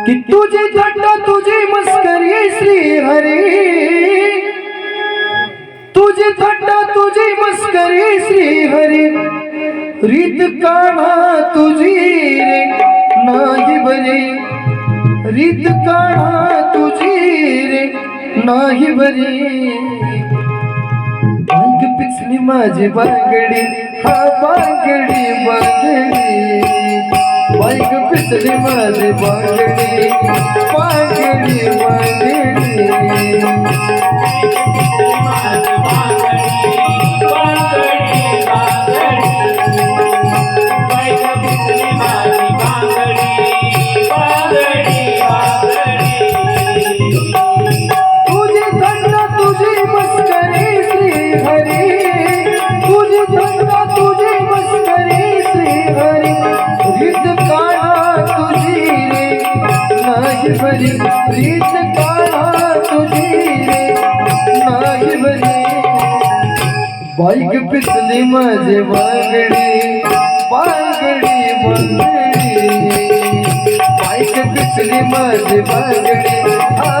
की तुझी थट्टा तुझी मस्करी, श्री हरी। तुझी थट्टा तुझी मस्करी, श्री हरी। रीत काढा तुझी रे, नाही बरी रीत काढा तुझी रे, नाही बरी बांग पिचली माझी बांगडी, हा बांगडी बांगडी। बांग पिचली माझी बांगडी बांगडी बांगडी. बाईक पिचली माझे बांगडी बांगडी बांगडी बाईक पिचली माझी बांगडी हा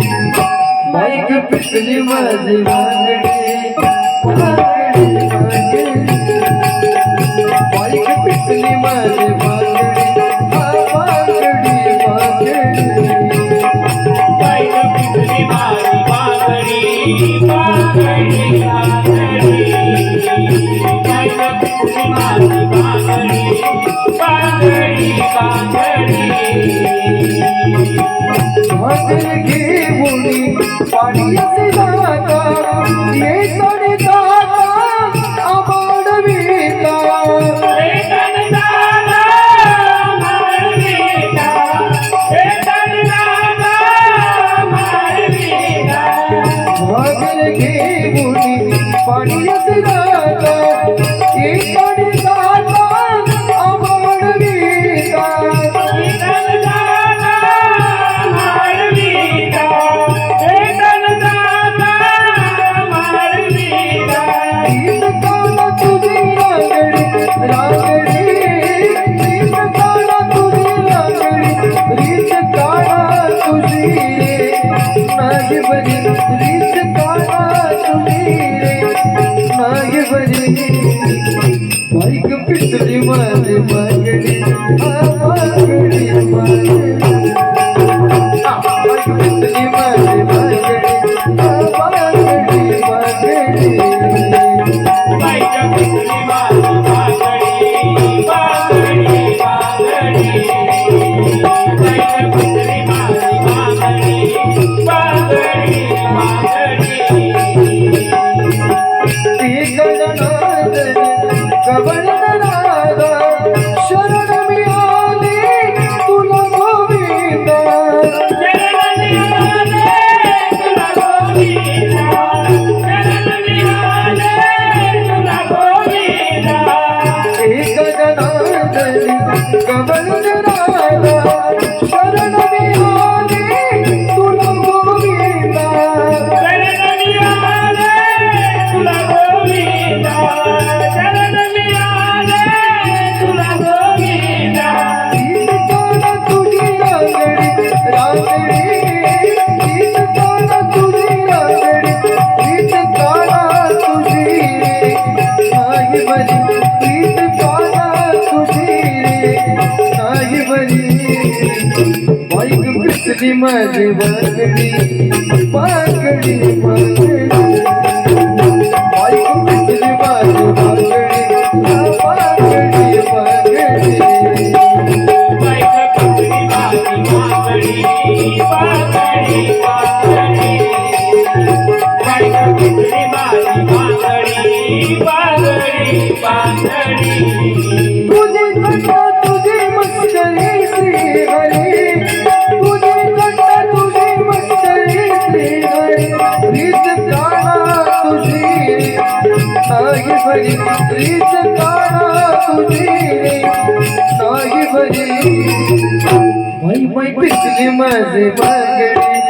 बरी माईक पिसली माझी बांगडी बांगडी बांगडी माईक पिसली माझी Oh. Thank you. पिचली माझी बांगडी बांगडी बांगडी बायको पिचली रीत काढा तुझी। भरी रीत काढा तुझी। नाही भरी। पिचली माझी बांगडी आ बांगडी